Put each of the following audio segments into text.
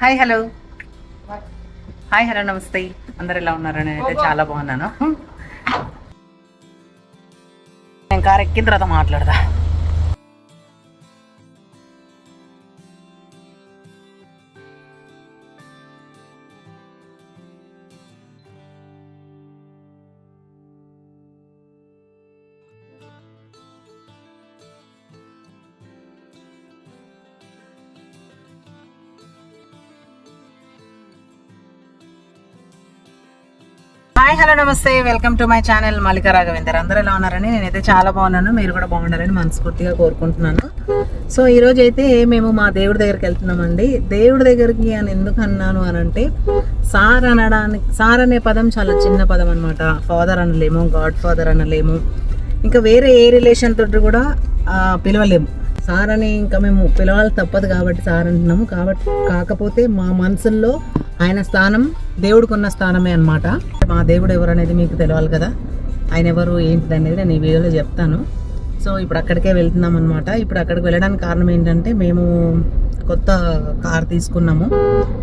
Hi hello. Hi hello నమస్తే. అందరు ఎలా ఉన్నారు? నేనైతే చాలా బాగున్నాను. నేను కార్ ఎక్కిన తర్వాత మాట్లాడదా హాయ్ హలో నమస్తే. Welcome to my channel Mallika Raghavender. అందరూ ఎలా ఉన్నారని నేనైతే చాలా బాగున్నాను. మీరు కూడా బాగుండాలని మనస్ఫూర్తిగా కోరుకుంటున్నాను. సో ఈరోజు అయితే మేము మా దేవుడి దగ్గరికి వెళ్తున్నామండి. దేవుడి దగ్గరికి అని ఎందుకు అన్నాను అని అంటే సార్ అనడానికి సార్ అనే పదం చాలా చిన్న పదం అనమాట ఫాదర్ అనలేము గాడ్ ఫాదర్ అనలేము. ఇంకా వేరే ఏ రిలేషన్ తోటి కూడా పిలవలేము. సార్ అని ఇంకా మేము పిలవాలి తప్పదు కాబట్టి సార్ అంటున్నాము. కాబట్టి కాకపోతే మా మనసుల్లో ఆయన స్థానం దేవుడికి ఉన్న స్థానమే అనమాట మా దేవుడు ఎవరు అనేది మీకు తెలియాలి కదా. ఆయన ఎవరు ఏంటిది అనేది నేను ఈ వీడియోలో చెప్తాను. సో ఇప్పుడు అక్కడికే వెళ్తున్నాం అనమాట ఇప్పుడు అక్కడికి వెళ్ళడానికి కారణం ఏంటంటే మేము కొత్త కార్ తీసుకున్నాము.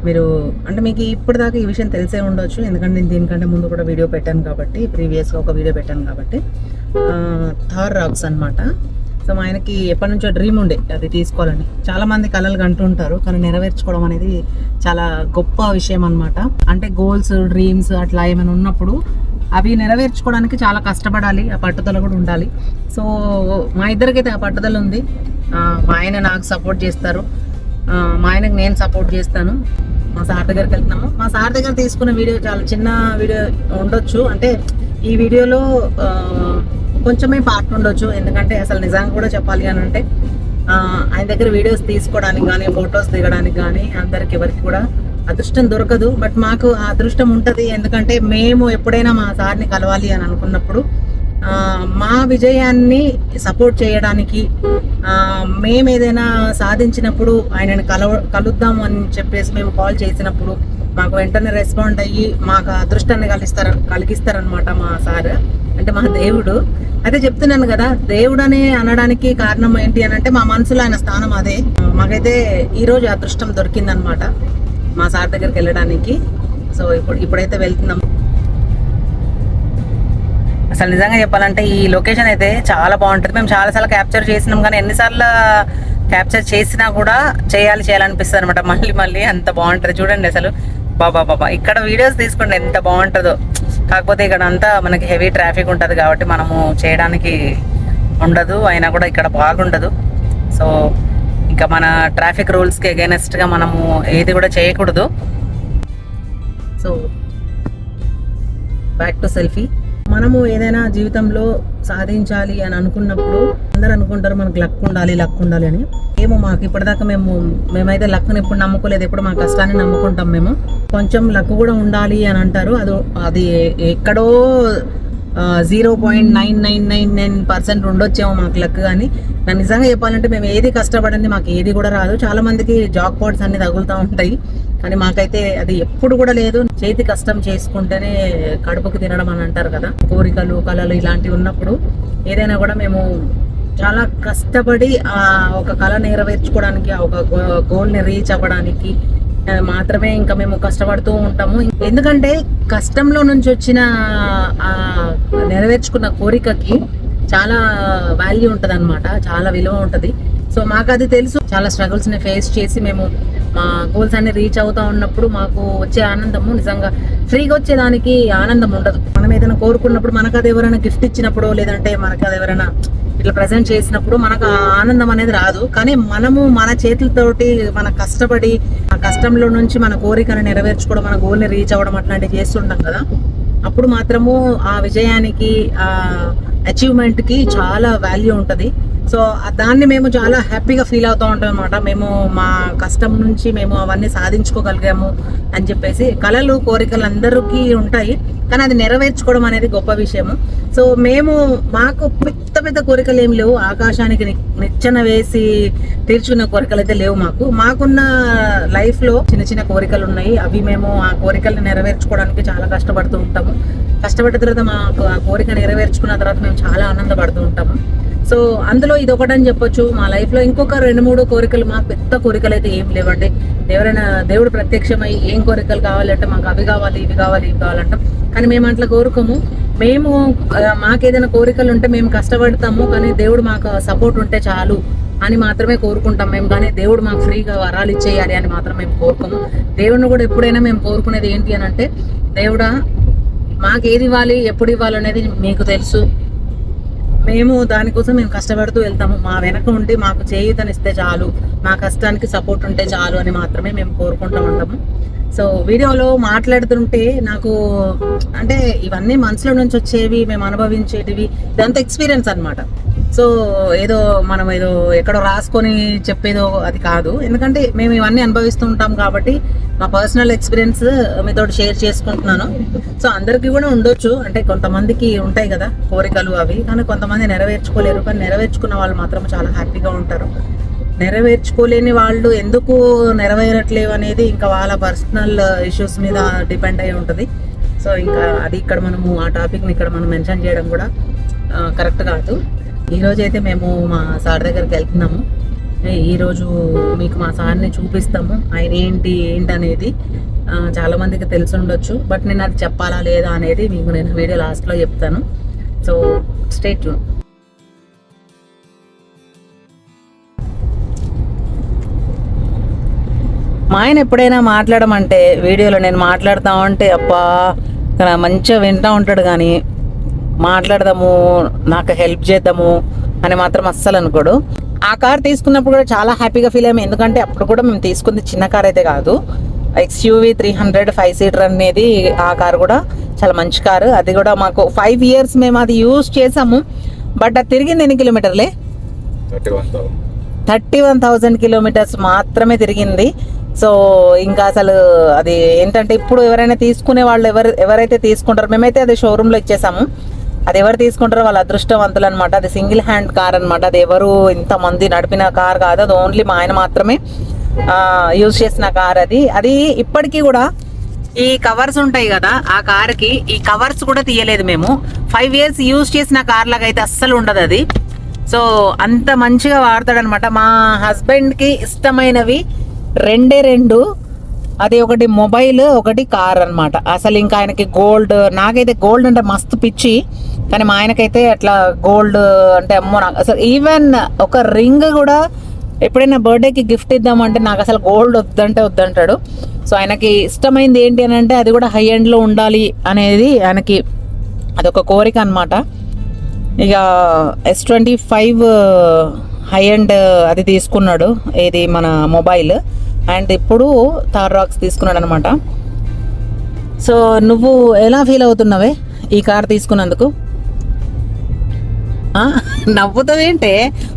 మీరు అంటే మీకు ఇప్పటిదాకా ఈ విషయం తెలిసే ఉండొచ్చు. ఎందుకంటే నేను దీనికంటే ముందు కూడా వీడియో పెట్టాను కాబట్టి ప్రీవియస్గా ఒక వీడియో పెట్టాను కాబట్టి. థార్ రాక్స్ అనమాట సో మా ఆయనకి ఎప్పటి నుంచో డ్రీమ్ ఉండే అది తీసుకోవాలని. చాలా మంది కళలు కంటుంటారు కానీ నెరవేర్చుకోవడం అనేది చాలా గొప్ప విషయం అనమాట అంటే గోల్స్ డ్రీమ్స్ అట్లా ఏమైనా ఉన్నప్పుడు అవి నెరవేర్చుకోవడానికి చాలా కష్టపడాలి ఆ పట్టుదల కూడా ఉండాలి. సో మా ఇద్దరికైతే ఆ పట్టుదల ఉంది. మా ఆయన నాకు సపోర్ట్ చేస్తారు. మా ఆయనకు నేను సపోర్ట్ చేస్తాను. మా సార్ దగ్గరికి వెళ్తున్నాము. మా సార్ దగ్గర తీసుకున్న వీడియో చాలా చిన్న వీడియో ఉండొచ్చు. అంటే ఈ వీడియోలో కొంచెమే పార్ట్ ఉండొచ్చు. ఎందుకంటే అసలు నిజంగా కూడా చెప్పాలి అని అంటే ఆయన దగ్గర వీడియోస్ తీసుకోవడానికి కానీ ఫొటోస్ దిగడానికి కానీ అందరికి ఎవరికి కూడా అదృష్టం దొరకదు. బట్ మాకు ఆ అదృష్టం ఉంటుంది. ఎందుకంటే మేము ఎప్పుడైనా మా సార్ని కలవాలి అని అనుకున్నప్పుడు మా విజయాన్ని సపోర్ట్ చేయడానికి మేము ఏదైనా సాధించినప్పుడు ఆయనని కలవ కలుద్దాం అని చెప్పేసి మేము కాల్ చేసినప్పుడు మాకు వెంటనే రెస్పాండ్ అయ్యి మాకు అదృష్టాన్ని కలిగిస్తారు కలిగిస్తారనమాట మా సార్. అంటే మా దేవుడు. అదే చెప్తున్నాను కదా దేవుడు అని అనడానికి కారణం ఏంటి అని అంటే మా మనసులో ఆయన స్థానం అదే. మాకైతే ఈ రోజు అదృష్టం దొరికిందనమాట మా సార్ దగ్గరికి వెళ్ళడానికి. సో ఇప్పుడు ఇప్పుడైతే వెళ్తున్నాం. అసలు నిజంగా చెప్పాలంటే ఈ లొకేషన్ అయితే చాలా బాగుంటుంది. మేము చాలాసార్లు క్యాప్చర్ చేసినాం కానీ ఎన్నిసార్లు క్యాప్చర్ చేసినా కూడా చేయాలి చేయాలనిపిస్తుంది అనమాట మళ్ళీ మళ్ళీ అంత బాగుంటుంది. చూడండి అసలు. బాబా బాబా. ఇక్కడ వీడియోస్ తీసుకోండి ఎంత బాగుంటుందో. కాకపోతే ఇక్కడ అంతా మనకి హెవీ ట్రాఫిక్ ఉంటుంది కాబట్టి మనము చేయడానికి ఉండదు అయినా కూడా ఇక్కడ బాగుండదు. సో ఇంకా మన ట్రాఫిక్ రూల్స్కి అగైనెస్ట్గా మనము ఏది కూడా చేయకూడదు. సో బ్యాక్ టు సెల్ఫీ మనము ఏదైనా జీవితంలో సాధించాలి అని అనుకున్నప్పుడు అందరు అనుకుంటారు మనకు లక్ ఉండాలి లక్ ఉండాలి అని. ఏమో మాకు ఇప్పటిదాకా మేము మేమైతే లక్ని ఎప్పుడు నమ్ముకోలేదు ఎప్పుడు మా కష్టాన్ని నమ్ముకుంటాం మేము. కొంచెం లక్ కూడా ఉండాలి అని అంటారు. అది అది ఎక్కడో zero point nine nine nine nine percent ఉండొచ్చేమో మాకు లక్ కానీ నాకు నిజంగా చెప్పాలంటే మేము ఏది కష్టపడింది మాకు ఏది కూడా రాదు. చాలా మందికి జాక్ పాట్స్ అన్ని తగులుతూ ఉంటాయి. అని మాకైతే అది ఎప్పుడు కూడా లేదు. చేతి కష్టం చేసుకుంటేనే కడుపుకు తినడం అని అంటారు కదా. కోరికలు కళలు ఇలాంటివి ఉన్నప్పుడు ఏదైనా కూడా మేము చాలా కష్టపడి ఆ ఒక కళ నెరవేర్చుకోవడానికి ఆ ఒక గోల్ని రీచ్ అవ్వడానికి మాత్రమే ఇంకా మేము కష్టపడుతూ ఉంటాము. ఎందుకంటే కష్టంలో నుంచి వచ్చిన ఆ నెరవేర్చుకున్న కోరికకి చాలా వాల్యూ ఉంటుంది అనమాట చాలా విలువ ఉంటుంది. సో మాకు అది తెలుసు. చాలా స్ట్రగుల్స్ని ఫేస్ చేసి మేము మా గోల్స్ అన్ని రీచ్ అవుతా ఉన్నప్పుడు మాకు వచ్చే ఆనందము నిజంగా ఫ్రీగా వచ్చేదానికి ఆనందం ఉండదు. మనం ఏదైనా కోరుకున్నప్పుడు మనకు అది ఎవరైనా గిఫ్ట్ ఇచ్చినప్పుడు లేదంటే మనకు అది ఎవరైనా ఇట్లా ప్రజెంట్ చేసినప్పుడు మనకు ఆ ఆనందం అనేది రాదు. కానీ మనము మన చేతులతోటి మన కష్టపడి ఆ కష్టంలో నుంచి మన కోరికను నెరవేర్చుకోవడం మన గోల్ని రీచ్ అవ్వడం అట్లాంటివి చేస్తుంటాం కదా. అప్పుడు మాత్రము ఆ విజయానికి ఆ అచీవ్మెంట్కి చాలా వాల్యూ ఉంటుంది. సో దాన్ని మేము చాలా హ్యాపీగా ఫీల్ అవుతూ ఉంటాం అనమాట మేము మా కష్టం నుంచి మేము అవన్నీ సాధించుకోగలిగాము అని చెప్పేసి కళలు కోరికలు అందరికీ ఉంటాయి. కానీ అది నెరవేర్చుకోవడం అనేది గొప్ప విషయము. సో మేము మాకు పెద్ద పెద్ద కోరికలు ఏం లేవు. ఆకాశానికి ని- నిచ్చెన వేసి తీర్చుకున్న కోరికలు అయితే లేవు మాకు. మాకున్న లైఫ్లో చిన్న చిన్న కోరికలు ఉన్నాయి. అవి మేము ఆ కోరికలను నెరవేర్చుకోవడానికి చాలా కష్టపడుతూ ఉంటాము. కష్టపడిన తర్వాత మాకు ఆ కోరిక నెరవేర్చుకున్న తర్వాత మేము చాలా ఆనందపడుతూ ఉంటాము. సో అందులో ఇది ఒకటని చెప్పొచ్చు. మా లైఫ్లో ఇంకొక రెండు మూడు కోరికలు మాకు పెద్ద కోరికలు అయితే ఏం లేవండి. ఎవరైనా దేవుడు ప్రత్యక్షమై ఏం కోరికలు కావాలంటే మాకు అవి కావాలి ఇవి కావాలి ఇవి కావాలంటాం. కానీ మేము అట్లా కోరుకోము. మేము మాకేదైనా కోరికలు ఉంటే మేము కష్టపడతాము కానీ దేవుడు మాకు సపోర్ట్ ఉంటే చాలు అని మాత్రమే కోరుకుంటాం మేము. కానీ దేవుడు మాకు ఫ్రీగా వరాలు ఇచ్చేయాలి అని మాత్రం మేము కోరుకోము. దేవుడిని కూడా ఎప్పుడైనా మేము కోరుకునేది ఏంటి అని అంటే దేవుడా మాకు ఏది ఇవ్వాలి ఎప్పుడు ఇవ్వాలి అనేది మీకు తెలుసు. మేము దానికోసం మేము కష్టపడుతూ వెళ్తాము. మా వెనక ఉండి మాకు చేయూతనిస్తే చాలు మా కష్టానికి సపోర్ట్ ఉంటే చాలు అని మాత్రమే మేము కోరుకుంటూ ఉంటాము. సో వీడియోలో మాట్లాడుతుంటే నాకు అంటే ఇవన్నీ మనసులో నుంచి వచ్చేవి మేము అనుభవించేటివి ఇదంతా ఎక్స్పీరియన్స్ అనమాట సో ఏదో మనం ఏదో ఎక్కడో రాసుకొని చెప్పేదో అది కాదు. ఎందుకంటే మేము ఇవన్నీ అనుభవిస్తూ ఉంటాం కాబట్టి మా పర్సనల్ ఎక్స్పీరియన్స్ మీతో షేర్ చేసుకుంటున్నాను. సో అందరికీ కూడా ఉండొచ్చు. అంటే కొంతమందికి ఉంటాయి కదా కోరికలు అవి. కానీ కొంతమంది నెరవేర్చుకోలేరు. కానీ నెరవేర్చుకున్న వాళ్ళు మాత్రం చాలా హ్యాపీగా ఉంటారు. నెరవేర్చుకోలేని వాళ్ళు ఎందుకు నెరవేరట్లేవు అనేది ఇంకా వాళ్ళ పర్సనల్ ఇష్యూస్ మీద డిపెండ్ అయి ఉంటుంది. సో ఇంకా అది ఇక్కడ మనము ఆ టాపిక్ని ఇక్కడ మనం మెన్షన్ చేయడం కూడా కరెక్ట్ కాదు. ఈరోజు అయితే మేము మా సార్ దగ్గరికి వెళ్తున్నాము. ఈరోజు మీకు మా సార్ని చూపిస్తాము. ఆయన ఏంటి ఏంటి అనేది చాలామందికి తెలిసి ఉండొచ్చు. బట్ నేను అది చెప్పాలా లేదా అనేది మీకు నేను వీడియో లాస్ట్లో చెప్తాను. సో స్టేట్ మా ఆయన ఎప్పుడైనా మాట్లాడమంటే వీడియోలో నేను మాట్లాడుతా ఉంటే అబ్బా మంచిగా వింటూ ఉంటాడు కానీ మాట్లాడదాము నాకు హెల్ప్ చేద్దాము అని మాత్రం అస్సలు అనుకోడు. ఆ కార్ తీసుకున్నప్పుడు కూడా చాలా హ్యాపీగా ఫీల్ అయ్యాము. ఎందుకంటే అప్పుడు కూడా మేము తీసుకుంది చిన్న కార్ అయితే కాదు. XUV three hundred five seater అనేది ఆ కార్ కూడా చాలా మంచి కారు. అది కూడా మాకు ఫైవ్ ఇయర్స్ మేము అది యూజ్ చేసాము బట్ అది తిరిగింది ఎన్ని కిలోమీటర్లే? థర్టీ వన్ థౌజండ్ కిలోమీటర్స్ మాత్రమే తిరిగింది. సో ఇంకా అసలు అది ఏంటంటే ఇప్పుడు ఎవరైనా తీసుకునే వాళ్ళు ఎవరు ఎవరైతే తీసుకుంటారో మేమైతే అది షోరూంలో ఇచ్చేసాము. అది ఎవరు తీసుకుంటారో వాళ్ళ అదృష్టవంతులు అనమాట అది సింగిల్ హ్యాండ్ కార్ అనమాట అది ఎవరు ఇంతమంది నడిపిన కార్ కాదు. అది ఓన్లీ మా ఆయన మాత్రమే యూజ్ చేసిన కార్ అది. అది ఇప్పటికీ కూడా ఈ కవర్స్ ఉంటాయి కదా ఆ కార్కి ఈ కవర్స్ కూడా తీయలేదు మేము. ఫైవ్ ఇయర్స్ యూజ్ చేసిన కార్ లాగా అయితే అస్సలు ఉండదు అది. సో అంత మంచిగా వాడతాడనమాట మా హస్బెండ్కి ఇష్టమైనవి రెండే రెండు అది ఒకటి మొబైల్ ఒకటి కార్ అనమాట అసలు ఇంకా ఆయనకి గోల్డ్ నాకైతే గోల్డ్ అంటే మస్తు పిచ్చి కానీ మా ఆయనకైతే అట్లా గోల్డ్ అంటే అమ్మో నాకు అసలు ఈవెన్ ఒక రింగ్ కూడా ఎప్పుడైనా బర్త్డేకి గిఫ్ట్ ఇద్దామంటే నాకు అసలు గోల్డ్ వద్దంటే వద్దంటాడు. సో ఆయనకి ఇష్టమైంది ఏంటి అని అంటే అది కూడా హై ఎండ్లో ఉండాలి అనేది ఆయనకి అదొక కోరిక అనమాట ఇక S twenty five high and అది తీసుకున్నాడు ఇది మన మొబైల్. అండ్ ఇప్పుడు థార్ రాక్స్ తీసుకున్నాడు అనమాట సో నువ్వు ఎలా ఫీల్ అవుతున్నావే ఈ కార్ తీసుకున్నందుకు? ఆ? ప్రతి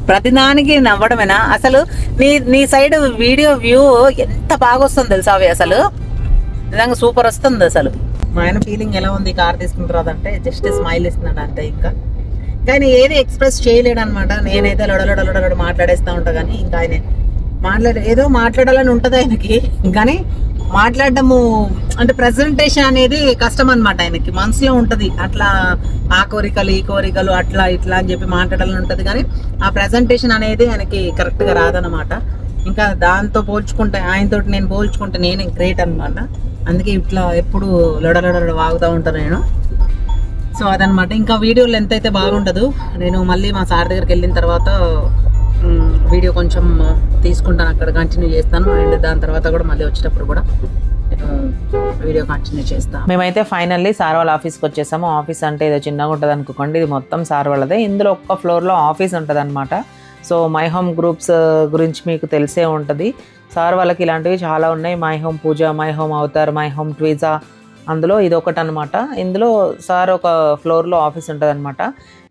ప్రతిదానికి నవ్వడమేనా? అసలు నీ నీ సైడ్ వీడియో వ్యూ ఎంత బాగా వస్తుంది తెలుసా అవి అసలు? నిజంగా సూపర్ వస్తుంది అసలు. మా ఆయన ఫీలింగ్ ఎలా ఉంది కార్ తీసుకున్న తర్వాత అంటే జస్ట్ స్మైల్ ఇస్తున్నాడు అంతే ఇంకా. కానీ ఏది ఎక్స్ప్రెస్ చేయలేడు అనమాట నేనైతే లొడలొడలొడలొడ మాట్లాడేస్తా ఉంటా కానీ ఇంకా ఆయన మాట్లాడే ఏదో మాట్లాడాలని ఉంటుంది ఆయనకి. కానీ మాట్లాడటము అంటే ప్రజెంటేషన్ అనేది కష్టం అనమాట ఆయనకి. మనసులో ఉంటుంది అట్లా ఆ కోరికలు ఈ కోరికలు అట్లా ఇట్లా అని చెప్పి మాట్లాడాలని ఉంటుంది. కానీ ఆ ప్రజెంటేషన్ అనేది ఆయనకి కరెక్ట్గా రాదనమాట ఇంకా దాంతో పోల్చుకుంటే ఆయనతోటి నేను పోల్చుకుంటే నేను గ్రేట్ అనమాట అందుకే ఇట్లా ఎప్పుడు లొడలొడ వాగుతూ ఉంటాను నేను. సో అదనమాట ఇంకా వీడియోలు ఎంత అయితే బాగుండదు నేను మళ్ళీ మా సార్ దగ్గరికి వెళ్ళిన తర్వాత వీడియో కొంచెం తీసుకుంటాను అక్కడ కంటిన్యూ చేస్తాను. అండ్ దాని తర్వాత కూడా మళ్ళీ వచ్చేటప్పుడు కూడా వీడియో కంటిన్యూ చేస్తాను మేమైతే ఫైనల్లీ సార్ వాళ్ళ ఆఫీస్కి వచ్చేసాము. ఆఫీస్ అంటే ఏదో చిన్నగా ఉంటుంది అనుకోకండి ఇది మొత్తం సార్ వాళ్ళదే. ఇందులో ఒక్క ఫ్లోర్లో ఆఫీస్ ఉంటుంది అనమాట సో మై హోమ్ గ్రూప్స్ గురించి మీకు తెలిసే ఉంటుంది. సార్ వాళ్ళకి ఇలాంటివి చాలా ఉన్నాయి. My home Pooja my home avatar my home Twitza అందులో ఇది ఒకటి అనమాట ఇందులో సార్ ఒక ఫ్లోర్లో ఆఫీస్ ఉంటుంది అనమాట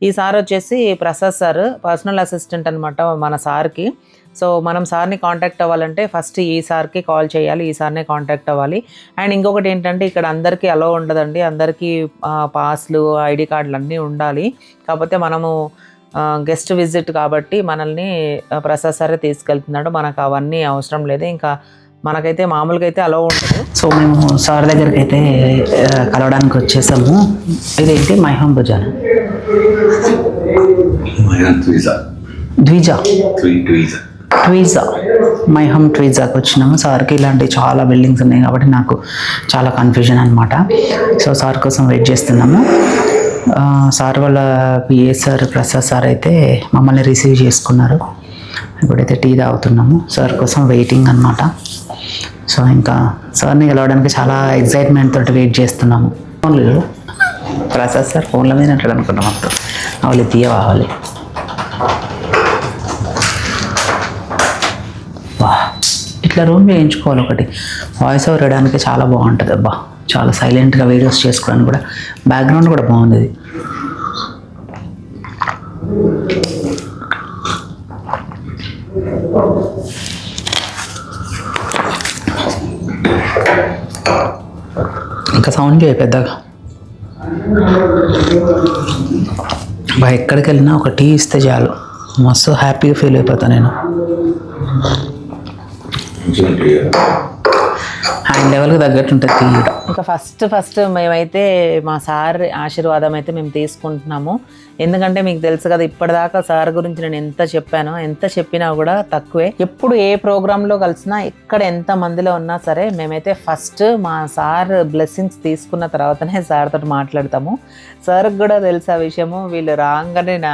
ఈ సార్ వచ్చేసి ప్రసాద్ సార్ పర్సనల్ అసిస్టెంట్ అనమాట మన సార్కి. సో మనం సార్ని కాంటాక్ట్ అవ్వాలంటే ఫస్ట్ ఈ సార్కి కాల్ చేయాలి ఈ సార్నే కాంటాక్ట్ అవ్వాలి. అండ్ ఇంకొకటి ఏంటంటే ఇక్కడ అందరికీ అలో ఉండదండి. అందరికీ పాస్లు ఐడి కార్డులు అన్నీ ఉండాలి. కాకపోతే మనము గెస్ట్ విజిట్ కాబట్టి మనల్ని ప్రసాద్ సారే తీసుకెళ్తున్నాడు. మనకు అవన్నీ అవసరం లేదు. ఇంకా మనకైతే మామూలుగా అయితే అలో ఉంటుంది సో మేము సార్ దగ్గరికి అయితే కలవడానికి వచ్చేసాము. ఇదేంటి? మై హోమ్ భుజాన. ద్విజ ట్వీ ట్వీజా మై హోమ్ ట్వీజాకి వచ్చినాము సార్కి ఇలాంటి చాలా బిల్డింగ్స్ ఉన్నాయి కాబట్టి నాకు చాలా కన్ఫ్యూజన్ అనమాట సో సార్ కోసం వెయిట్ చేస్తున్నాము. ఆ, సార్ వాళ్ళ పిఏ సార్ ప్రసాద్ సార్ అయితే మమ్మల్ని రిసీవ్ చేసుకున్నారు. ఇప్పుడైతే టీ తాగుతున్నాము సార్ కోసం వెయిటింగ్ అనమాట సో ఇంకా సార్ని గెలవడానికి చాలా ఎగ్జైట్మెంట్ తోటి వెయిట్ చేస్తున్నాము. ఫోన్లు ప్రసాద్ సార్ ఫోన్ల మీద అంటాడు అనుకున్నాం మొత్తం వాళ్ళు తీయవాలి వా ఇట్లా రూమ్ వేయించుకోవాలి ఒకటి. వాయిస్ ఓవర్ వేయడానికి చాలా బాగుంటుంది అబ్బా. చాలా సైలెంట్గా వీడియోస్ చేసుకోవడానికి కూడా. బ్యాక్గ్రౌండ్ కూడా బాగుంది. సౌండ్ చేయ పెద్దగా. బా ఎక్కడికి వెళ్ళినా ఒక టీ ఇస్తే చాలు. మస్తు హ్యాపీగా ఫీల్ అయిపోతాను నేను. లెవెల్కి తగ్గట్టు ఉంటుంది తీయడం. ఇంకా ఫస్ట్ ఫస్ట్ మేమైతే మా సార్ ఆశీర్వాదం అయితే మేము తీసుకుంటున్నాము. ఎందుకంటే మీకు తెలుసు కదా ఇప్పటిదాకా సార్ గురించి నేను ఎంత చెప్పానో ఎంత చెప్పినా కూడా తక్కువే. ఎప్పుడు ఏ ప్రోగ్రాంలో కలిసినా ఎక్కడ ఎంత మందిలో ఉన్నా సరే మేమైతే ఫస్ట్ మా సార్ బ్లెస్సింగ్స్ తీసుకున్న తర్వాతనే సార్ తోటి మాట్లాడతాము. సార్కి కూడా తెలుసు ఆ విషయము వీళ్ళు రాగానే నా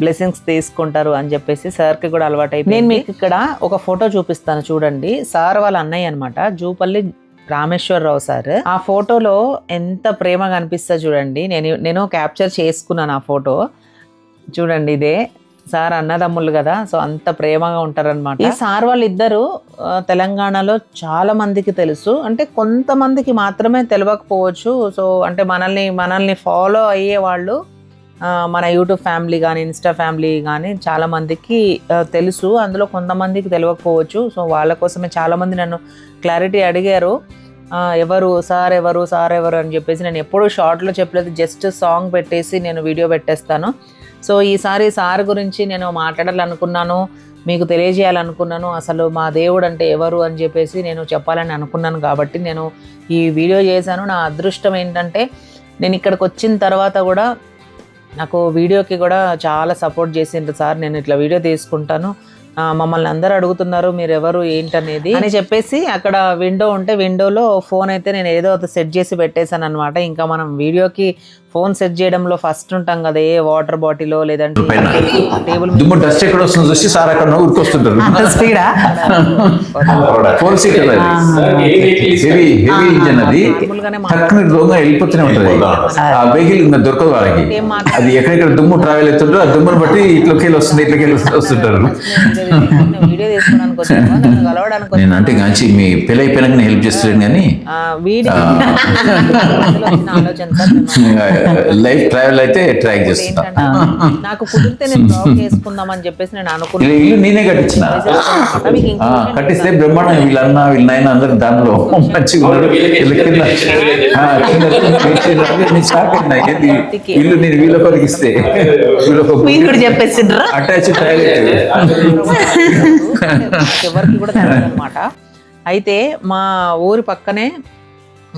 బ్లెస్సింగ్స్ తీసుకుంటారు అని చెప్పేసి సార్కి కూడా అలవాటు నేను మీకు ఇక్కడ ఒక ఫోటో చూపిస్తాను చూడండి. సార్ వాళ్ళ అన్నయ్య అనమాట జూపల్లి రామేశ్వరరావు సార్. ఆ ఫోటోలో ఎంత ప్రేమ కనిపిస్తుంది చూడండి. నేను నేను క్యాప్చర్ చేసుకున్నాను ఆ ఫోటో. చూడండి ఇదే సార్ అన్నదమ్ములు కదా సో అంత ప్రేమగా ఉంటారనమాట ఈ సార్ వాళ్ళిద్దరు ఆ, తెలంగాణలో చాలా మందికి తెలుసు. అంటే కొంతమందికి మాత్రమే తెలియకపోవచ్చు సో అంటే మనల్ని మనల్ని ఫాలో అయ్యే వాళ్ళు మన యూట్యూబ్ ఫ్యామిలీ కానీ ఇన్స్టా ఫ్యామిలీ కానీ చాలామందికి తెలుసు. అందులో కొంతమందికి తెలియకపోవచ్చు. సో వాళ్ళ కోసమే చాలామంది నన్ను క్లారిటీ అడిగారు. ఎవరు సార్ ఎవరు సార్ ఎవరు అని చెప్పేసి నేను ఎప్పుడూ షార్ట్లో చెప్పలేదు. జస్ట్ సాంగ్ పెట్టేసి నేను వీడియో పెట్టేస్తాను. సో ఈసారి సార్ గురించి నేను మాట్లాడాలనుకున్నాను. మీకు తెలియజేయాలనుకున్నాను. అసలు మా దేవుడు అంటే ఎవరు అని చెప్పేసి నేను చెప్పాలని అనుకున్నాను కాబట్టి నేను ఈ వీడియో చేశాను. నా అదృష్టం ఏంటంటే నేను ఇక్కడికి వచ్చిన తర్వాత కూడా నాకు వీడియోకి కూడా చాలా సపోర్ట్ చేసిండ్రు సార్. నేను ఇట్లా వీడియో తీసుకుంటాను. మమ్మల్ని అందరూ అడుగుతున్నారు మీరు ఎవరు ఏంటనేది అని చెప్పేసి అక్కడ విండో ఉంటే విండోలో ఫోన్ అయితే నేను ఏదో ఒక సెట్ చేసి పెట్టేశాను అనమాట ఇంకా మనం వీడియోకి ఫోన్ సెట్ చేయడంలో ఫస్ట్ ఉంటాం కదా ఏ వాటర్ బాటిల్ లేదంటే టేబుల్ దుమ్ము డస్ట్ ఎక్కడ వస్తుందో చూసి సార్ అక్కడ ఊరుకొస్తుంటారు అంత స్పీడా? Four seater heavy heavy engine అది. మామూలుగానే టక్కున దొంగ వెళ్ళిపోతూనే ఉంటుంది. ఆ వెహికల్ ఇంకా దొరకదు వాళ్ళకి. ఏం మాట్లాడ- అది ఎక్కడెక్కడ దుమ్ము ట్రావెల్ అవుతుంటారో ఆ దుమ్మును బట్టి ఇట్లోకి వెళ్ళి వస్తుంది ఇట్లోకి వెళ్ళి వస్తుంటారు. వీడియో తీసుకోవడానికి వచ్చాను నన్ను కలవడానికి నేను అంటే కాంచి మీ పెళ్ళి అయిపోయినాక నేను హెల్ప్ చేస్తున్నాను కానీ ఆలోచన లైఫ్ ట్రావెల్ అయితే ట్రాక్ చేస్తున్నా నాకు కుదిరితే నేను బ్లాగ్ చేసుకుందాం అని చెప్పేసి నేను అనుకున్నాను ఇల్లు నేనే కట్టించిన కట్టిస్తే బ్రహ్మాండం వీళ్ళ అన్న వీళ్ళ నాయన అందరు దానిలో మంచిగా ఉన్నారు ఇల్లు నేను వీళ్ళ ఇస్తే మీరు కూడా చెప్పేసిండ్రా అటాచ్ టాయిలెట్ ఎవరికి కూడా తెలియదు అనమాట అయితే మా ఊరి పక్కనే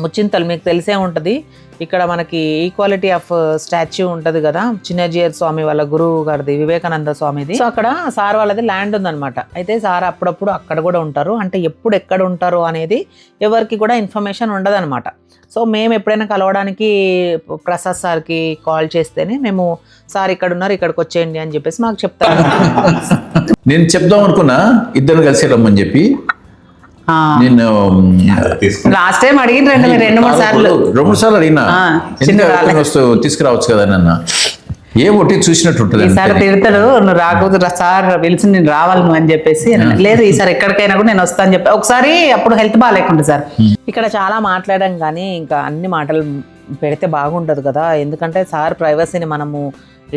ముచ్చింతలు మీకు తెలిసే ఉంటుంది. ఇక్కడ మనకి ఈక్వాలిటీ ఆఫ్ స్టాచ్యూ ఉంటుంది కదా చిన్నజీయర్ స్వామి వాళ్ళ గురువు గారిది వివేకానంద స్వామిది. సో అక్కడ సార్ వాళ్ళది ల్యాండ్ ఉందన్నమాట. అయితే సార్ అప్పుడప్పుడు అక్కడ కూడా ఉంటారు. అంటే ఎప్పుడు ఎక్కడ ఉంటారు అనేది ఎవరికి కూడా ఇన్ఫర్మేషన్ ఉండదన్నమాట. సో మేము ఎప్పుడైనా కలవడానికి ప్రసాద్ సార్కి కాల్ చేస్తేనే మేము సార్ ఇక్కడ ఉన్నారు ఇక్కడికి వచ్చేయండి అని చెప్పేసి మాకు చెప్తారు. నేను చెప్దాం అనుకున్నా ఇద్దరు కలిసి రమ్మని చెప్పి. నేను లాస్ట్ టైం అడిగిన రెండు రెండు మూడు సార్లు. రెండు మూడు సార్లు అడిగినా. ఆ, ఎందుకు చిన్న ఎవరికైనా వస్తూ తీసుకురావచ్చు కదా నన్న ఏం ఒకటి చూసినట్టు ఉంటుంది ఈసారి. తిడతాడు నువ్వు రాకపోతే సార్ పిలిచి నేను రావాలి నువ్వు అని చెప్పేసి. లేదు ఈసారి ఎక్కడికైనా కూడా నేను వస్తాను చెప్పి. ఒకసారి అప్పుడు హెల్త్ బాగాలేకుండా సార్. ఇక్కడ చాలా మాట్లాడాం కానీ ఇంకా అన్ని మాటలు పెడితే బాగుండదు కదా. ఎందుకంటే సార్ ప్రైవసీని మనము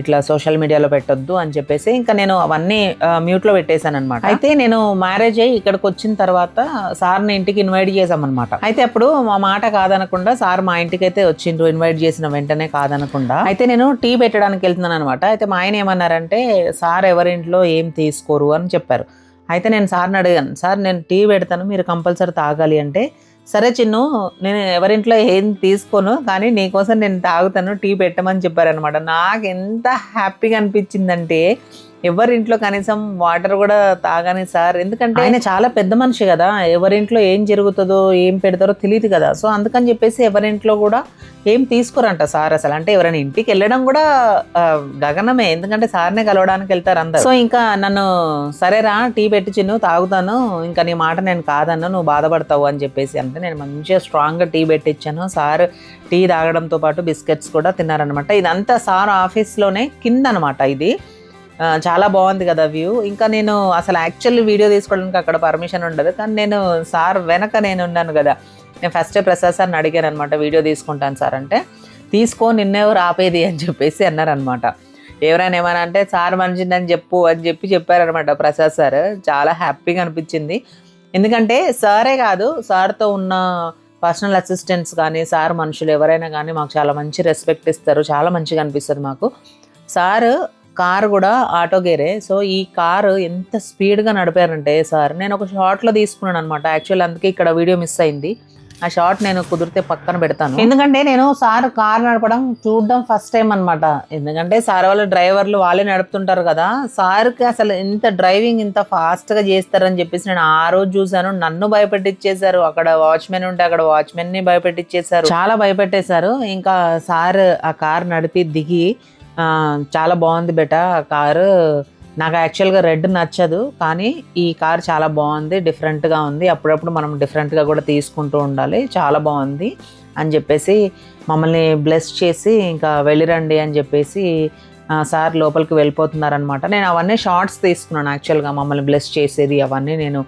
ఇట్లా సోషల్ మీడియాలో పెట్టొద్దు అని చెప్పేసి ఇంకా నేను అవన్నీ మ్యూట్లో పెట్టేశాను అనమాట అయితే నేను మ్యారేజ్ అయ్యి ఇక్కడికి వచ్చిన తర్వాత సార్ని ఇంటికి ఇన్వైట్ చేసామన్నమాట అయితే అప్పుడు మా మాట కాదనకుండా సార్ మా ఇంటికి అయితే వచ్చిండ్రు ఇన్వైట్ చేసిన వెంటనే కాదనకుండా. అయితే నేను టీ పెట్టడానికి వెళ్తున్నాను అనమాట అయితే మా ఆయన ఏమన్నారంటే సార్ ఎవరింట్లో ఏం తీసుకోరు అని చెప్పారు. అయితే నేను సార్ని అడిగాను సార్ నేను టీ పెడతాను మీరు కంపల్సరీ తాగాలి అంటే సరే చిన్ను నేను ఎవరింట్లో ఏం తీసుకోను కానీ నీకోసం నేను తాగుతాను టీ పెట్టమని చెప్పారనమాట నాకు ఎంత హ్యాపీగా అనిపించిందంటే ఎవరింట్లో కనీసం వాటర్ కూడా తాగని సార్. ఎందుకంటే ఆయన చాలా పెద్ద మనిషి కదా ఎవరింట్లో ఏం జరుగుతుందో ఏం పెడతారో తెలియదు కదా. సో అందుకని చెప్పేసి ఎవరింట్లో కూడా ఏం తీసుకోరంట సార్ అసలు. అంటే ఎవరైనా ఇంటికి వెళ్ళడం కూడా గగనమే. ఎందుకంటే సార్నే కలవడానికి వెళ్తారు అందరు. సో ఇంకా నన్ను సరేరా టీ పెట్టిచ్చిను తాగుతాను. ఇంకా నీ మాట నేను కాదన్న నువ్వు బాధపడతావు అని చెప్పేసి అంటే నేను మంచిగా స్ట్రాంగ్గా టీ పెట్టించాను సార్ టీ తాగడంతో పాటు బిస్కెట్స్ కూడా తిన్నారనమాట ఇదంతా సార్ ఆఫీస్లోనే కింద అనమాట ఇది. చాలా బాగుంది కదా వ్యూ. ఇంకా నేను అసలు యాక్చువల్లీ వీడియో తీసుకోవడానికి అక్కడ పర్మిషన్ ఉండదు. కానీ నేను సార్ వెనక నేను ఉన్నాను కదా. నేను ఫస్ట్ ప్రసాద్ సార్ని అడిగాను అనమాట వీడియో తీసుకుంటాను సార్ అంటే. తీసుకో నిన్నెవరు ఆపేది అని చెప్పేసి అన్నారనమాట ఎవరైనా ఏమైనా అంటే సార్ మంచిదని చెప్పు అని చెప్పి చెప్పారనమాట ప్రసాద్ సార్. చాలా హ్యాపీగా అనిపించింది. ఎందుకంటే సారే కాదు సార్తో ఉన్న పర్సనల్ అసిస్టెంట్స్ కానీ సార్ మనుషులు ఎవరైనా కానీ మాకు చాలా మంచి రెస్పెక్ట్ ఇస్తారు. చాలా మంచిగా అనిపిస్తుంది మాకు. సార్ కారు కూడా ఆటో గేరే సో ఈ కారు ఎంత స్పీడ్గా నడిపారంటే సార్ నేను ఒక షార్ట్లో తీసుకున్నాను అనమాట యాక్చువల్ అందుకే ఇక్కడ వీడియో మిస్ అయింది. ఆ షార్ట్ నేను కుదిరితే పక్కన పెడతాను. ఎందుకంటే నేను సార్ కార్ నడపడం చూడడం ఫస్ట్ టైం అన్నమాట. ఎందుకంటే సార్ వాళ్ళ డ్రైవర్లు వాళ్ళే నడుపుతుంటారు కదా. సార్కి అసలు ఇంత డ్రైవింగ్ ఇంత ఫాస్ట్గా చేస్తారని చెప్పేసి నేను ఆ రోజు చూశాను. నన్ను భయపెట్టిచ్చేసారు అక్కడ వాచ్మెన్ ఉంటే అక్కడ వాచ్మెన్ని భయపెట్టిచ్చేసారు చాలా భయపెట్టేశారు. ఇంకా సార్ ఆ కార్ నడిపి దిగి చాలా బాగుంది బేట ఆ కారు. నాకు యాక్చువల్గా రెడ్ నచ్చదు కానీ ఈ కార్ చాలా బాగుంది డిఫరెంట్గా ఉంది. అప్పుడప్పుడు మనం డిఫరెంట్గా కూడా తీసుకుంటూ ఉండాలి. చాలా బాగుంది అని చెప్పేసి మమ్మల్ని బ్లెస్ చేసి ఇంకా వెళ్ళిరండి అని చెప్పేసి సార్ లోపలికి వెళ్ళిపోతున్నారనమాట నేను అవన్నీ షార్ట్స్ తీసుకున్నాను యాక్చువల్గా మమ్మల్ని బ్లెస్ చేసేది అవన్నీ నేను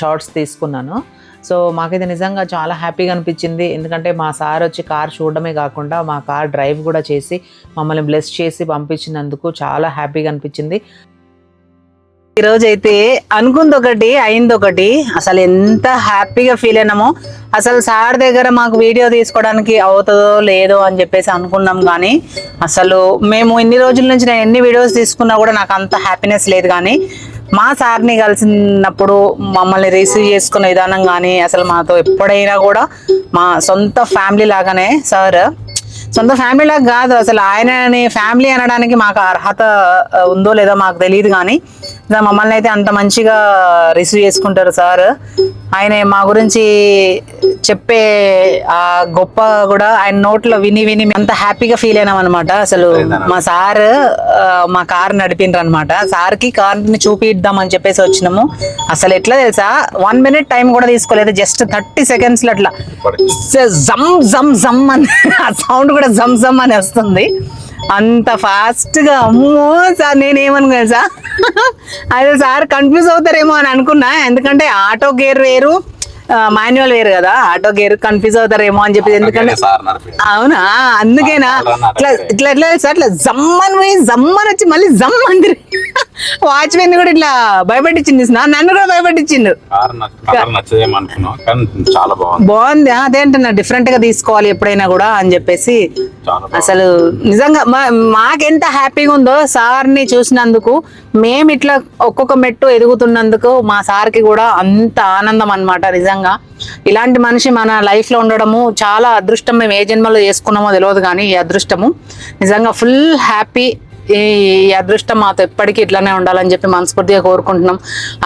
షార్ట్స్ తీసుకున్నాను. సో మాకైతే నిజంగా చాలా హ్యాపీగా అనిపించింది. ఎందుకంటే మా సార్ వచ్చి కార్ చూడడమే కాకుండా మా కార్ డ్రైవ్ కూడా చేసి మమ్మల్ని బ్లెస్ చేసి పంపించినందుకు చాలా హ్యాపీగా అనిపించింది. ఈరోజు అయితే అనుకుంది ఒకటి అయింది ఒకటి అసలు ఎంత హ్యాపీగా ఫీల్ అయినామో. అసలు సార్ దగ్గర మాకు వీడియో తీసుకోవడానికి అవుతుందో లేదో అని చెప్పేసి అనుకున్నాం కానీ అసలు మేము ఇన్ని రోజుల నుంచి నేను ఎన్ని వీడియోస్ తీసుకున్నా కూడా నాకు అంత హ్యాపీనెస్ లేదు కానీ మా సార్ని కలిసినప్పుడు మమ్మల్ని రిసీవ్ చేసుకున్న విధానం కానీ అసలు మాతో ఎప్పుడైనా కూడా మా సొంత ఫ్యామిలీ లాగానే సార్. సొంత ఫ్యామిలీ లాగా కాదు అసలు ఆయనని ఫ్యామిలీ అనడానికి మాకు అర్హత ఉందో లేదో మాకు తెలియదు కానీ మమ్మల్ని అయితే అంత మంచిగా రిసీవ్ చేసుకుంటారు సార్. ఆయన మా గురించి చెప్పే ఆ గొప్ప కూడా ఆయన నోట్లో విని విని అంత హ్యాపీగా ఫీల్ అయినాం అనమాట అసలు మా సార్ మా కార్ నడిపిండ్రు అనమాట సార్కి కార్ని చూపిద్దామని చెప్పేసి వచ్చినాము. అసలు ఎట్లా తెలుసా? వన్ మినిట్ టైం కూడా తీసుకోలేదు. జస్ట్ థర్టీ సెకండ్స్లో అట్లా జమ్ జమ్ జమ్ అని ఆ సౌండ్ కూడా జమ్ జమ్ అని వస్తుంది. అంత ఫాస్ట్గా అమ్మో సార్ నేనేమనుకున్నా సార్ అదే సార్ కన్ఫ్యూజ్ అవుతారేమో అని అనుకున్నా. ఎందుకంటే ఆటో గేర్ వేరు మాన్యువల్ వేరు కదా. ఆటో గేర్ కన్ఫ్యూజ్ అవుతారేమో అని చెప్పి ఎందుకంటే అవునా? అందుకేనా? ఇట్లా ఇట్లా ఎట్లా సార్ ఇట్లా జమ్మని పోయి జమ్మని వచ్చి మళ్ళీ జమ్ అంది. వాచ్మెన్ కూడా ఇట్లా భయపెట్టించింది నా- నన్ను కూడా భయపెట్టించిండు. బాగుంది. అదేంటన్నా డిఫరెంట్గా తీసుకోవాలి ఎప్పుడైనా కూడా అని చెప్పేసి. అసలు నిజంగా మా- మాకెంత హ్యాపీగా ఉందో సార్ని చూసినందుకు మేము ఇట్లా ఒక్కొక్క మెట్టు ఎదుగుతున్నందుకు మా సార్కి కూడా అంత ఆనందం అన్నమాట నిజంగా. ఇలాంటి మనిషి మన లైఫ్లో ఉండడము చాలా అదృష్టం మేము ఏ జన్మలో చేసుకున్నామో తెలియదు కానీ ఈ అదృష్టము. నిజంగా ఫుల్ హ్యాపీ ఈ అదృష్టం మాతో ఎప్పటికీ ఇట్లానే ఉండాలని చెప్పి మనస్ఫూర్తిగా కోరుకుంటున్నాం.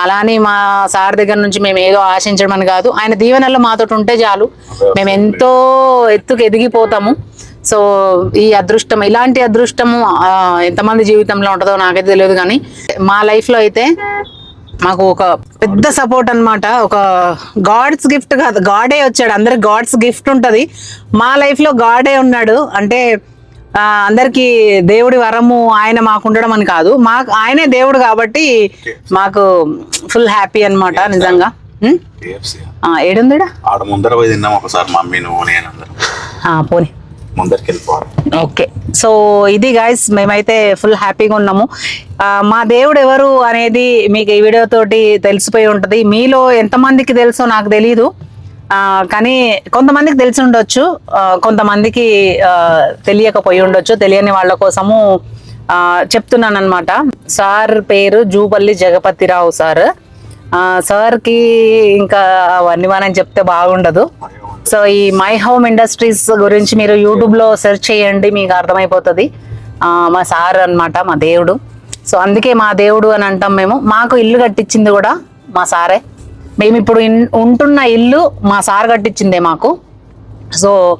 అలానే మా సార్ దగ్గర నుంచి మేము ఏదో ఆశించడం అని కాదు ఆయన దీవెనలో మాతో ఉంటే చాలు. మేము ఎంతో ఎత్తుకు ఎదిగిపోతాము. సో ఈ అదృష్టం ఇలాంటి అదృష్టము ఎంతమంది జీవితంలో ఉంటుందో నాకైతే తెలియదు కానీ మా లైఫ్లో అయితే మాకు ఒక పెద్ద సపోర్ట్ అన్నమాట. ఒక గాడ్స్ గిఫ్ట్ కాదు గాడే వచ్చాడు. అందరికి గాడ్స్ గిఫ్ట్ ఉంటుంది. మా లైఫ్లో గాడే ఉన్నాడు. అంటే అందరికీ దేవుడి వరము ఆయన మాకు ఉండడం అని కాదు. మాకు ఆయనే దేవుడు కాబట్టి మాకు ఫుల్ హ్యాపీ అన్నమాట నిజంగా. ఏడుందిడా? పోనీ. ముందరికి వెళ్ళిపోవాలి ఓకే. సో ఇది గాయస్ మేమైతే ఫుల్ హ్యాపీగా ఉన్నాము. మా దేవుడు ఎవరు అనేది మీకు ఈ వీడియో తోటి తెలిసిపోయి ఉంటుంది. మీలో ఎంతమందికి తెలుసో నాకు తెలియదు ఆ, కానీ కొంతమందికి తెలిసి ఉండొచ్చు. కొంతమందికి ఆ, తెలియకపోయి ఉండొచ్చు. తెలియని వాళ్ళ కోసము చెప్తున్నాను అనమాట సార్ పేరు జూపల్లి జగపతిరావు సార్. సార్కి ఇంకా అవన్నీ మనం చెప్తే బాగుండదు. సో ఈ మై హోమ్ ఇండస్ట్రీస్ గురించి మీరు యూట్యూబ్లో సెర్చ్ చేయండి మీకు అర్థమైపోతుంది. మా సార్ అనమాట మా దేవుడు. సో అందుకే మా దేవుడు అని అంటాం మేము. మాకు ఇల్లు కట్టించింది కూడా మా సారే. మేము ఇప్పుడు ఇన్- ఉంటున్న ఇల్లు మా సార్ కట్టించిందే మాకు. సో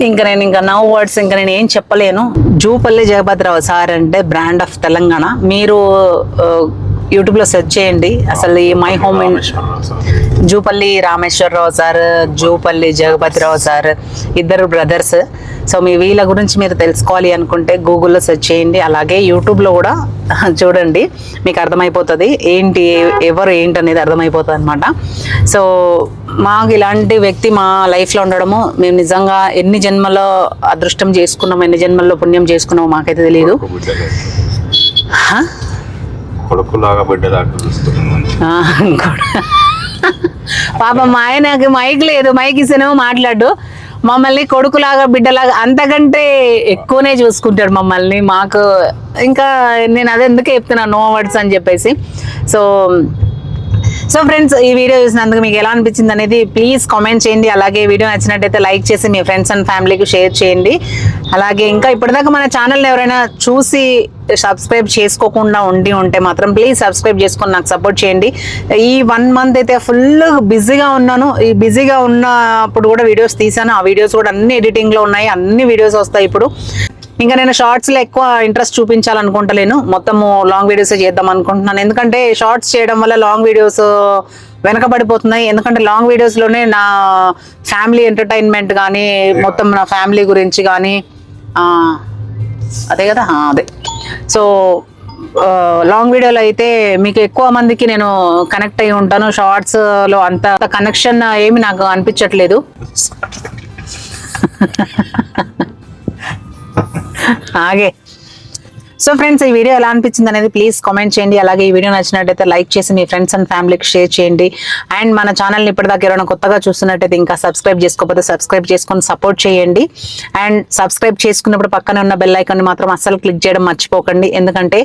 ఇంకా నేను ఇంకా నవ్ వర్డ్స్ ఇంకా నేను ఏం చెప్పలేను. జూపల్లి జగపతిరావు సార్ అంటే బ్రాండ్ ఆఫ్ తెలంగాణ. మీరు యూట్యూబ్లో సెర్చ్ చేయండి. అసలు ఈ my home Jupally Rameshwar Rao sir Jupally Jagapathi Rao sir ఇద్దరు బ్రదర్స్. సో మీ వీళ్ళ గురించి మీరు తెలుసుకోవాలి అనుకుంటే గూగుల్లో సెర్చ్ చేయండి. అలాగే యూట్యూబ్లో కూడా చూడండి. మీకు అర్థమైపోతుంది. ఏంటి ఎవరు ఏంటి అనేది అర్థమైపోతుంది అనమాట సో మాకు ఇలాంటి వ్యక్తి మా లైఫ్లో ఉండడము మేము నిజంగా ఎన్ని జన్మలో అదృష్టం చేసుకున్నాం ఎన్ని జన్మల్లో పుణ్యం చేసుకున్నామో మాకైతే తెలియదు కొడుకులాగా బిడ్డలాగా దాకా చూస్తున్నాను మా ఆయనకి మైక్ లేదు మైక్ ఇస్తేనేమో మాట్లాడు. మమ్మల్ని కొడుకులాగా బిడ్డలాగా అంతకంటే ఎక్కువనే చూసుకుంటాడు మమ్మల్ని. మాకు ఇంకా నేను అదే ఎందుకే చెప్తున్నాను నో వర్డ్స్ అని చెప్పేసి. సో సో ఫ్రెండ్స్ ఈ వీడియో చూసినందుకు మీకు ఎలా అనిపించింది అనేది ప్లీజ్ కామెంట్ చేయండి. అలాగే వీడియో నచ్చినట్టయితే లైక్ చేసి మీ ఫ్రెండ్స్ అండ్ ఫ్యామిలీకి షేర్ చేయండి. అలాగే ఇంకా ఇప్పటిదాకా మన ఛానల్ ఎవరైనా చూసి సబ్స్క్రైబ్ చేసుకోకుండా ఉండి ఉంటే మాత్రం ప్లీజ్ సబ్స్క్రైబ్ చేసుకొని నాకు సపోర్ట్ చేయండి. ఈ వన్ మంత్ అయితే ఫుల్ బిజీగా ఉన్నాను. ఈ బిజీగా ఉన్నప్పుడు కూడా వీడియోస్ తీసాను ఆ వీడియోస్ కూడా అన్ని ఎడిటింగ్లో ఉన్నాయి. అన్ని వీడియోస్ వస్తాయి ఇప్పుడు. ఇంకా నేను షార్ట్స్లో ఎక్కువ ఇంట్రెస్ట్ చూపించాలనుకుంటలేను. మొత్తము లాంగ్ వీడియోస్ చేద్దాం అనుకుంటున్నాను. ఎందుకంటే షార్ట్స్ చేయడం వల్ల లాంగ్ వీడియోస్ వెనకబడిపోతున్నాయి. ఎందుకంటే లాంగ్ వీడియోస్లోనే నా ఫ్యామిలీ ఎంటర్టైన్మెంట్ కానీ మొత్తం నా ఫ్యామిలీ గురించి కానీ అదే కదా? అదే. సో లాంగ్ వీడియోలో అయితే మీకు ఎక్కువ మందికి నేను కనెక్ట్ అయి ఉంటాను. షార్ట్స్లో అంత కనెక్షన్ ఏమి నాకు అనిపించట్లేదు. ఆగే. సో ఫ్రెండ్స్ ఈ వీడియో ఎలా అనిపించింది అనేది ప్లీజ్ కామెంట్ చేయండి. అలాగే ఈ వీడియో నచ్చినట్టయితే లైక్ చేసి మీ ఫ్రెండ్స్ అండ్ ఫ్యామిలీకి షేర్ చేయండి. అండ్ మన ఛానల్ని ఇప్పటిదాకా ఎవరైనా కొత్తగా చూస్తున్నట్టయితే ఇంకా సబ్స్క్రైబ్ చేసుకోకపోతే సబ్స్క్రైబ్ చేసుకొని సపోర్ట్ చేయండి. అండ్ సబ్స్క్రైబ్ చేసుకున్నప్పుడు పక్కనే ఉన్న బెల్ ఐకాన్ని మాత్రం అస్సలు క్లిక్ చేయడం మర్చిపోకండి. ఎందుకంటే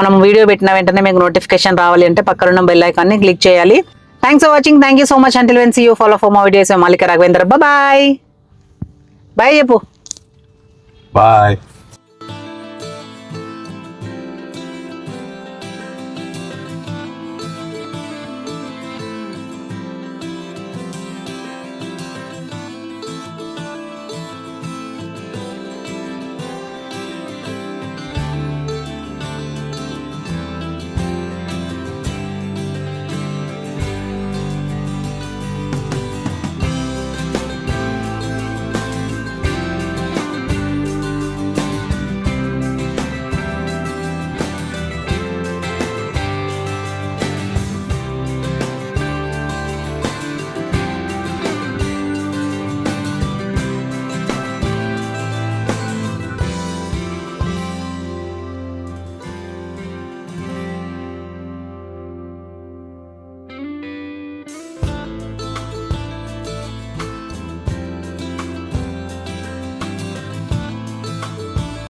మనం వీడియో పెట్టిన వెంటనే మీకు నోటిఫికేషన్ రావాలి అంటే పక్కన ఉన్న బెల్ ఐకాన్ని క్లిక్ చేయాలి. Thanks for watching thank you so much until when see you follow for మా videos Mallika Raghavendra bye bye చెప్పు బాయ్